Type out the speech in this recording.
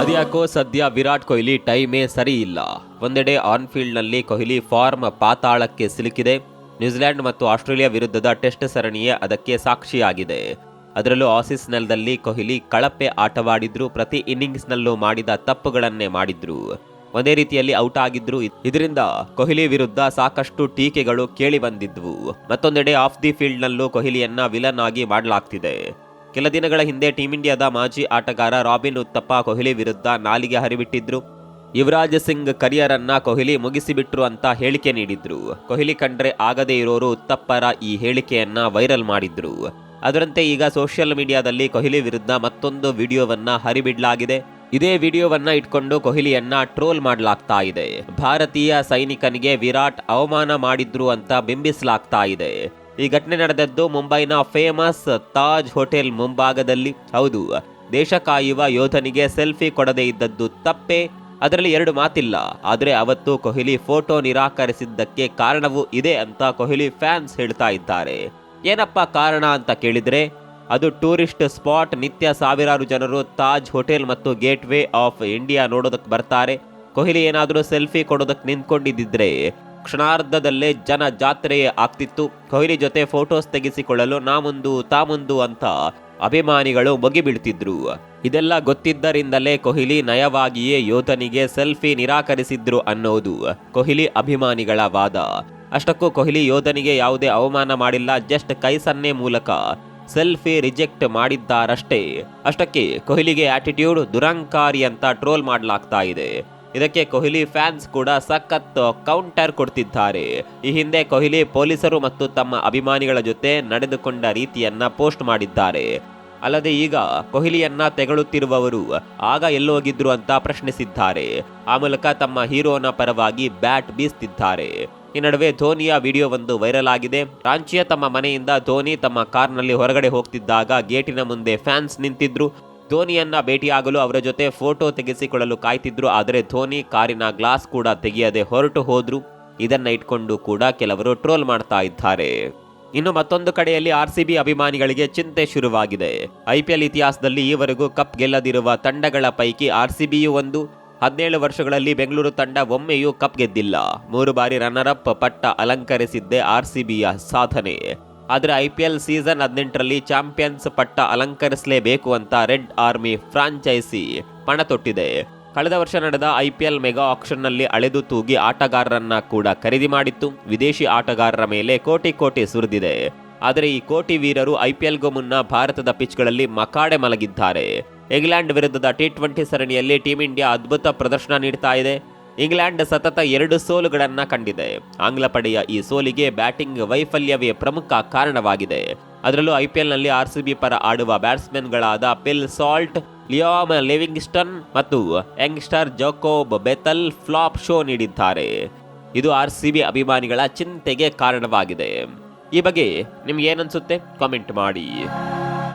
ಅದ್ಯಾಕೋ ಸದ್ಯ ವಿರಾಟ್ ಕೊಹ್ಲಿ ಟೈಮೇ ಸರಿ ಇಲ್ಲ ಒಂದೆಡೆ ಆನ್ ಫೀಲ್ಡ್ನಲ್ಲಿ ಕೊಹ್ಲಿ ಫಾರ್ಮ್ ಪಾತಾಳಕ್ಕೆ ಸಿಲುಕಿದೆ. ನ್ಯೂಜಿಲೆಂಡ್ ಮತ್ತು ಆಸ್ಟ್ರೇಲಿಯಾ ವಿರುದ್ಧದ ಟೆಸ್ಟ್ ಸರಣಿಯೇ ಅದಕ್ಕೆ ಸಾಕ್ಷಿಯಾಗಿದೆ. ಅದರಲ್ಲೂ ಆಸೀಸ್ ನೆಲದಲ್ಲಿ ಕೊಹ್ಲಿ ಕಳಪೆ ಆಟವಾಡಿದ್ರು, ಪ್ರತಿ ಇನ್ನಿಂಗ್ಸ್ನಲ್ಲೂ ಮಾಡಿದ ತಪ್ಪುಗಳನ್ನೇ ಮಾಡಿದ್ರು. ಒಂದೇ ರೀತಿಯಲ್ಲಿ ಔಟ್ ಆಗಿದ್ರು. ಇದರಿಂದ ಕೊಹ್ಲಿ ವಿರುದ್ಧ ಸಾಕಷ್ಟು ಟೀಕೆಗಳು ಕೇಳಿ ಬಂದಿದ್ವು. ಮತ್ತೊಂದೆಡೆ ಆಫ್ ದಿ ಫೀಲ್ಡ್ನಲ್ಲೂ ಕೊಹ್ಲಿಯನ್ನ ವಿಲನ್ ಆಗಿ ಮಾಡಲಾಗ್ತಿದೆ. ಕೆಲ ದಿನಗಳ ಹಿಂದೆ ಟೀಂ ಇಂಡಿಯಾದ ಮಾಜಿ ಆಟಗಾರ ರಾಬಿನ್ ಉತ್ತಪ್ಪ ಕೊಹ್ಲಿ ವಿರುದ್ಧ ನಾಲಿಗೆ ಹರಿಬಿಟ್ಟಿದ್ರು. ಯುವರಾಜ್ ಸಿಂಗ್ ಕರಿಯರ್ ಕೊಹ್ಲಿ ಮುಗಿಸಿಬಿಟ್ರು ಅಂತ ಹೇಳಿಕೆ ನೀಡಿದ್ರು. ಕೊಹ್ಲಿ ಕಂಡ್ರೆ ಆಗದೇ ಇರೋರು ಉತ್ತಪ್ಪರ ಈ ಹೇಳಿಕೆಯನ್ನ ವೈರಲ್ ಮಾಡಿದ್ರು. ಅದರಂತೆ ಈಗ ಸೋಷಿಯಲ್ ಮೀಡಿಯಾದಲ್ಲಿ ಕೊಹ್ಲಿ ವಿರುದ್ಧ ಮತ್ತೊಂದು ವಿಡಿಯೋವನ್ನ ಹರಿಬಿಡಲಾಗಿದೆ. ಇದೇ ವಿಡಿಯೋವನ್ನ ಇಟ್ಕೊಂಡು ಕೊಹ್ಲಿಯನ್ನ ಟ್ರೋಲ್ ಮಾಡಲಾಗ್ತಾ ಇದೆ. ಭಾರತೀಯ ಸೈನಿಕನಿಗೆ ವಿರಾಟ್ ಅವಮಾನ ಮಾಡಿದ್ರು ಅಂತ ಬಿಂಬಿಸಲಾಗ್ತಾ ಇದೆ. ಈ ಘಟನೆ ನಡೆದದ್ದು ಮುಂಬೈನ ಫೇಮಸ್ ತಾಜ್ ಹೋಟೆಲ್ ಮುಂಭಾಗದಲ್ಲಿ. ಹೌದು, ದೇಶ ಕಾಯುವ ಯೋಧನಿಗೆ ಸೆಲ್ಫಿ ಕೊಡದೇ ಇದ್ದದ್ದು ತಪ್ಪೇ, ಅದರಲ್ಲಿ ಎರಡು ಮಾತಿಲ್ಲ. ಆದರೆ ಅವತ್ತು ಕೊಹ್ಲಿ ಫೋಟೋ ನಿರಾಕರಿಸಿದ್ದಕ್ಕೆ ಕಾರಣವೂ ಇದೆ ಅಂತ ಕೊಹ್ಲಿ ಫ್ಯಾನ್ಸ್ ಹೇಳ್ತಾ ಇದ್ದಾರೆ. ಏನಪ್ಪ ಕಾರಣ ಅಂತ ಕೇಳಿದ್ರೆ, ಅದು ಟೂರಿಸ್ಟ್ ಸ್ಪಾಟ್ ನಿತ್ಯ ಸಾವಿರಾರು ಜನರು ತಾಜ್ ಹೋಟೆಲ್ ಮತ್ತು ಗೇಟ್ ವೇ ಆಫ್ ಇಂಡಿಯಾ ನೋಡೋದಕ್ಕೆ ಬರ್ತಾರೆ. ಕೊಹ್ಲಿ ಏನಾದರೂ ಸೆಲ್ಫಿ ಕೊಡೋದಕ್ಕೆ ನಿಂತ್ಕೊಂಡಿದ್ದಿದ್ರೆ ಕ್ಷಣಾರ್ಧದಲ್ಲೇ ಜನ ಜಾತ್ರೆಯೇ ಆಗ್ತಿತ್ತು. ಕೊಹ್ಲಿ ಜೊತೆ ಫೋಟೋಸ್ ತೆಗೆಸಿಕೊಳ್ಳಲು ತಾ ಮುಂದು ಅಂತ ಅಭಿಮಾನಿಗಳು ಬೀಳ್ತಿದ್ರು ಇದೆಲ್ಲ ಗೊತ್ತಿದ್ದರಿಂದಲೇ ಕೊಹ್ಲಿ ನಯವಾಗಿಯೇ ಯೋಧನಿಗೆ ಸೆಲ್ಫಿ ನಿರಾಕರಿಸಿದ್ರು ಅನ್ನೋದು ಕೊಹ್ಲಿ ಅಭಿಮಾನಿಗಳ ವಾದ. ಅಷ್ಟಕ್ಕೂ ಕೊಹ್ಲಿ ಯೋಧನಿಗೆ ಯಾವುದೇ ಅವಮಾನ ಮಾಡಿಲ್ಲ, ಜಸ್ಟ್ ಕೈ ಸನ್ನೆ ಮೂಲಕ ಸೆಲ್ಫಿ ರಿಜೆಕ್ಟ್ ಮಾಡಿದ್ದಾರಷ್ಟೇ. ಅಷ್ಟಕ್ಕೆ ಕೊಹ್ಲಿಗೆ ಆಟಿಟ್ಯೂಡ್ ದುರಂಕಾರಿ ಅಂತ ಟ್ರೋಲ್ ಮಾಡಲಾಗ್ತಾ ಇದೆ. ಇದಕ್ಕೆ ಕೊಹ್ಲಿ ಫ್ಯಾನ್ಸ್ ಕೂಡ ಸಖತ್ ಕೌಂಟರ್ ಕೊಡ್ತಿದ್ದಾರೆ. ಈ ಹಿಂದೆ ಕೊಹ್ಲಿ ಪೊಲೀಸರು ಮತ್ತು ತಮ್ಮ ಅಭಿಮಾನಿಗಳ ಜೊತೆ ನಡೆದುಕೊಂಡ ರೀತಿಯನ್ನ ಪೋಸ್ಟ್ ಮಾಡಿದ್ದಾರೆ. ಅಲ್ಲದೆ ಈಗ ಕೊಹ್ಲಿಯನ್ನ ತೆಗಳುತ್ತಿರುವವರು ಆಗ ಎಲ್ಲೋಗಿದ್ರು ಅಂತ ಪ್ರಶ್ನಿಸಿದ್ದಾರೆ. ಆ ಮೂಲಕ ತಮ್ಮ ಹೀರೋನ ಪರವಾಗಿ ಬ್ಯಾಟ್ ಬೀಸ್ತಿದ್ದಾರೆ. ಈ ನಡುವೆ ಧೋನಿಯ ವಿಡಿಯೋ ಒಂದು ವೈರಲ್ ಆಗಿದೆ. ರಾಂಚಿಯ ತಮ್ಮ ಮನೆಯಿಂದ ಧೋನಿ ತಮ್ಮ ಕಾರ್ನಲ್ಲಿ ಹೊರಗಡೆ ಹೋಗ್ತಿದ್ದಾಗ ಗೇಟಿನ ಮುಂದೆ ಫ್ಯಾನ್ಸ್ ನಿಂತಿದ್ರು. ಧೋನಿಯನ್ನ ಭೇಟಿಯಾಗಲು ಅವರ ಜೊತೆ ಫೋಟೋ ತೆಗೆಸಿಕೊಳ್ಳಲು ಕಾಯ್ತಿದ್ರು, ಆದರೆ ಧೋನಿ ಕಾರಿನ ಗ್ಲಾಸ್ ಕೂಡ ತೆಗೆಯದೆ ಹೊರಟು ಹೋದ್ರು. ಇದನ್ನು ಇಟ್ಕೊಂಡು ಕೂಡ ಕೆಲವರು ಟ್ರೋಲ್ ಮಾಡ್ತಾ ಇದ್ದಾರೆ. ಇನ್ನು ಮತ್ತೊಂದು ಕಡೆಯಲ್ಲಿ ಆರ್ ಸಿ ಬಿ ಅಭಿಮಾನಿಗಳಿಗೆ ಚಿಂತೆ ಶುರುವಾಗಿದೆ. ಐಪಿಎಲ್ ಇತಿಹಾಸದಲ್ಲಿ ಈವರೆಗೂ ಕಪ್ ಗೆಲ್ಲದಿರುವ ತಂಡಗಳ ಪೈಕಿ ಆರ್ ಸಿ ಬಿಯು ಒಂದು. ಹದಿನೇಳು ವರ್ಷಗಳಲ್ಲಿ ಬೆಂಗಳೂರು ತಂಡ ಒಮ್ಮೆಯೂ ಕಪ್ ಗೆದ್ದಿಲ್ಲ. ಮೂರು ಬಾರಿ ರನ್ನರ್ ಪಟ್ಟ ಅಲಂಕರಿಸಿದ್ದೇ ಆರ್ ಸಿ ಬಿಯ ಸಾಧನೆ. ಆದರೆ ಐ ಪಿ ಎಲ್ ಸೀಸನ್ ಹದಿನೆಂಟರಲ್ಲಿ ಚಾಂಪಿಯನ್ಸ್ ಪಟ್ಟ ಅಲಂಕರಿಸಲೇಬೇಕು ಅಂತ ರೆಡ್ ಆರ್ಮಿ ಫ್ರಾಂಚೈಸಿ ಪಣ ತೊಟ್ಟಿದೆ. ಕಳೆದ ವರ್ಷ ನಡೆದ ಐ ಪಿ ಎಲ್ ಮೆಗಾ ಆಕ್ಷನ್ನಲ್ಲಿ ಅಳೆದು ತೂಗಿ ಆಟಗಾರರನ್ನ ಕೂಡ ಖರೀದಿ ಮಾಡಿತ್ತು. ವಿದೇಶಿ ಆಟಗಾರರ ಮೇಲೆ ಕೋಟಿ ಕೋಟಿ ಸುರಿದಿದೆ. ಆದರೆ ಈ ಕೋಟಿ ವೀರರು ಐ ಪಿ ಎಲ್ಗೂ ಮುನ್ನ ಭಾರತದ ಪಿಚ್ಗಳಲ್ಲಿ ಮಕಾಡೆ ಮಲಗಿದ್ದಾರೆ. ಇಂಗ್ಲೆಂಡ್ ವಿರುದ್ಧದ ಟಿ ಟ್ವೆಂಟಿ ಸರಣಿಯಲ್ಲಿ ಟೀಂ ಇಂಡಿಯಾ ಅದ್ಭುತ ಪ್ರದರ್ಶನ ನೀಡ್ತಾ ಇದೆ. ಇಂಗ್ಲೆಂಡ್ ಸತತ ಎರಡು ಸೋಲುಗಳನ್ನು ಕಂಡಿದೆ. ಆಂಗ್ಲ ಪಡೆಯ ಈ ಸೋಲಿಗೆ ಬ್ಯಾಟಿಂಗ್ ವೈಫಲ್ಯವೇ ಪ್ರಮುಖ ಕಾರಣವಾಗಿದೆ. ಅದರಲ್ಲೂ ಐಪಿಎಲ್ನಲ್ಲಿ ಆರ್ ಸಿ ಬಿ ಪರ ಆಡುವ ಬ್ಯಾಟ್ಸ್ಮನ್ಗಳಾದ ಪಿಲ್ ಸಾಲ್ಟ್ ಲಿಯೋಮ್ ಲಿವಿಂಗ್ಸ್ಟನ್ ಮತ್ತು youngster Jacob Bethell flop show ನೀಡಿದ್ದಾರೆ. ಇದು ಆರ್ ಸಿ ಬಿ ಅಭಿಮಾನಿಗಳ ಚಿಂತೆಗೆ ಕಾರಣವಾಗಿದೆ. ಈ ಬಗ್ಗೆ ನಿಮ್ಗೆ ಏನನ್ಸುತ್ತೆ ಕಾಮೆಂಟ್ ಮಾಡಿ.